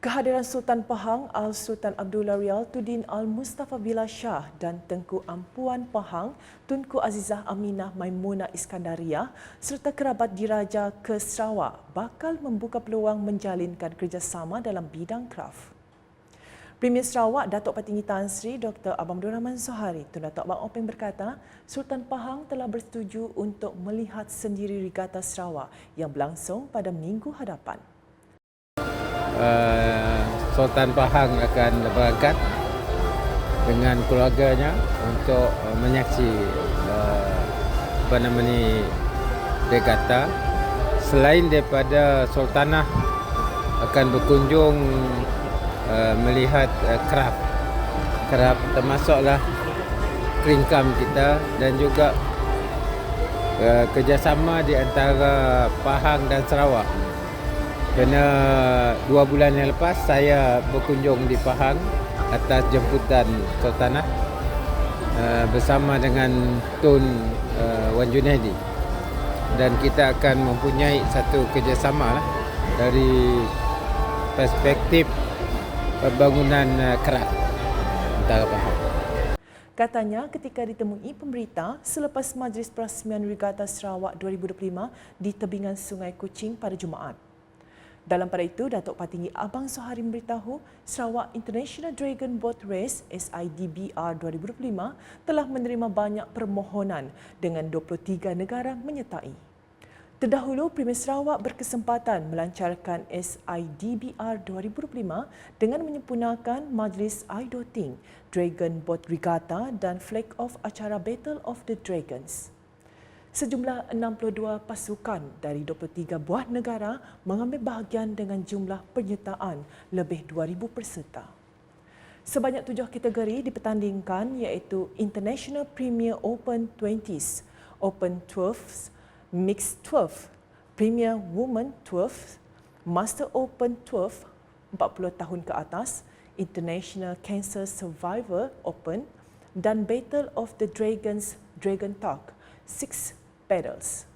Kehadiran Sultan Pahang Al-Sultan Abdullah Rial Tudin Al-Mustafa Billah Shah dan Tengku Ampuan Pahang Tunku Azizah Aminah Maimunah Iskandaria serta kerabat diraja ke Sarawak bakal membuka peluang menjalinkan kerjasama dalam bidang kraf. Premier Sarawak Datuk Patinggi Tan Sri Dr. Abang Abdul Rahman Sohari Tun Datuk Bang Openg berkata Sultan Pahang telah bersetuju untuk melihat sendiri Regata Sarawak yang berlangsung pada minggu hadapan uh, Sultan Pahang akan berangkat dengan keluarganya untuk uh, menyaksi uh, apa nama ni regata selain daripada sultanah akan berkunjung uh, melihat uh, kraft kraft termasuklah kringkam kita dan juga uh, kerjasama di antara Pahang dan Sarawak kerana dua bulan yang lepas saya berkunjung di Pahang atas jemputan Sultanah uh, bersama dengan Tun uh, Wan Junaidi dan kita akan mempunyai satu kerjasama lah dari perspektif pembangunan uh, kerak antara Pahang. Katanya ketika ditemui pemberita selepas Majlis Perasmian Regata Sarawak 2025 di tebingan Sungai Kuching pada Jumaat. Dalam pada itu, Datuk Patinggi Abang Sohari memberitahu Sarawak International Dragon Boat Race SIDBR 2025 telah menerima banyak permohonan dengan 23 negara menyertai. Terdahulu, Premier Sarawak berkesempatan melancarkan SIDBR 2025 dengan menyempurnakan Majlis Aidoting, Dragon Boat Regatta dan Flag Off acara Battle of the Dragons. Sejumlah 62 pasukan dari 23 buah negara mengambil bahagian dengan jumlah penyertaan lebih 2,000 peserta. Sebanyak tujuh kategori dipertandingkan iaitu International Premier Open 20s, Open 12s, Mixed 12, Premier Women 12, Master Open 12 40 tahun ke atas, International Cancer Survivor Open dan Battle of the Dragons Dragon Talk 6 Petals.